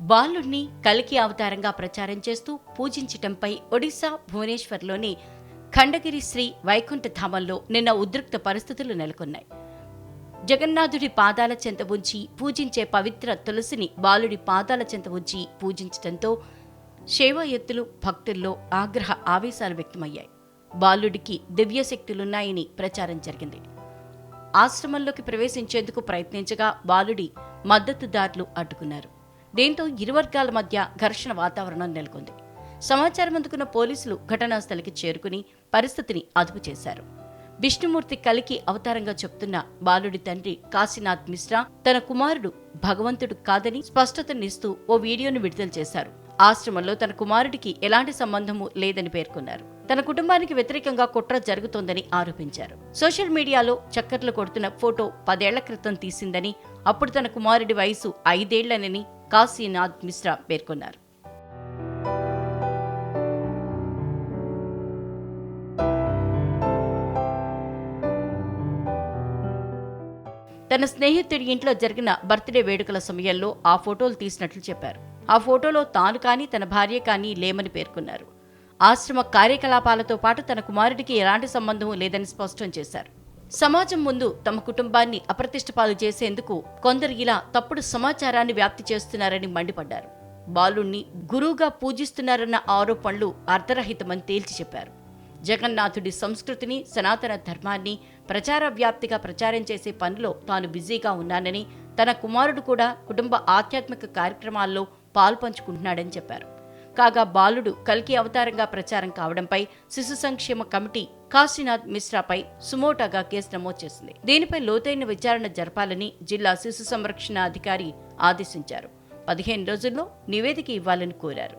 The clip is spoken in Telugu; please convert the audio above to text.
బాలుడిని కలికి అవతారంగా ప్రచారం చేస్తూ పూజించటంపై ఒడిశా భువనేశ్వర్లోని ఖండగిరి శ్రీ వైకుంఠధామంలో నిన్న ఉద్రిక్త పరిస్థితులు నెలకొన్నాయి. జగన్నాథుడి పాదాల చెంత ఉంచి పూజించే పవిత్ర తులసిని బాలుడి పాదాల చెంత ఉంచి పూజించటంతో శైవాయత్తులు భక్తుల్లో ఆగ్రహ ఆవేశాలు వ్యక్తమయ్యాయి. బాలుడికి దివ్యశక్తులున్నాయని ప్రచారం జరిగింది. ఆశ్రమంలోకి ప్రవేశించేందుకు ప్రయత్నించగా బాలుడి మద్దతుదారులు అడ్డుకున్నారు. దీంతో ఇరు వర్గాల మధ్య ఘర్షణ వాతావరణం నెలకొంది. సమాచారం అందుకున్న పోలీసులు ఘటనా స్థలికి చేరుకుని పరిస్థితిని అదుపు చేశారు. విష్ణుమూర్తి కలికి అవతారంగా చెప్తున్న బాలుడి తండ్రి కాశీనాథ్ మిశ్రా తన కుమారుడు భగవంతుడు కాదని స్పష్టతనిస్తూ ఓ వీడియోను విడుదల చేశారు. ఆశ్రమంలో తన కుమారుడికి ఎలాంటి సంబంధము లేదని పేర్కొన్నారు. తన కుటుంబానికి వ్యతిరేకంగా కుట్ర జరుగుతోందని ఆరోపించారు. సోషల్ మీడియాలో చక్కర్లు కొడుతున్న ఫోటో పదేళ్ళ క్రితం తీసిందని అప్పుడు తన కుమారుడి వయసు ఐదేళ్ళనని కాశీనాథ్ మిశ్రా పేర్కొన్నారు. తన స్నేహితుడి ఇంట్లో జరిగిన బర్త్డే వేడుకల సమయంలో ఆ ఫోటోలు తీసినట్లు చెప్పారు. ఆ ఫోటోలో తాను కానీ తన భార్య కానీ లేమని పేర్కొన్నారు. ఆశ్రమ కార్యకలాపాలతో పాటు తన కుమారుడికి ఎలాంటి సంబంధం లేదని స్పష్టం చేశారు. సమాజం ముందు తమ కుటుంబాన్ని అప్రతిష్టపాలు చేసేందుకు కొందరు ఇలా తప్పుడు సమాచారాన్ని వ్యాప్తి చేస్తున్నారని మండిపడ్డారు. బాలుణ్ణి గురువుగా పూజిస్తున్నారన్న ఆరోపణలు అర్ధరహితమని తేల్చి చెప్పారు. జగన్నాథుడి సంస్కృతిని సనాతన ధర్మాన్ని ప్రచార వ్యాప్తిగా ప్రచారం చేసే పనిలో తాను బిజీగా ఉన్నానని తన కుమారుడు కూడా కుటుంబ ఆధ్యాత్మిక కార్యక్రమాల్లో పాల్పంచుకుంటున్నాడని చెప్పారు. కాగా బాలుడు కల్కి అవతారంగా ప్రచారం కావడంపై శిశు సంక్షేమ కమిటీ కాశీనాథ్ మిశ్రాపై సుమోటాగా కేసు నమోదు చేసింది. దీనిపై లోతైన విచారణ జరపాలని జిల్లా శిశు సంరక్షణ అధికారి ఆదేశించారు. పదిహేను రోజుల్లో నివేదిక ఇవ్వాలని కోరారు.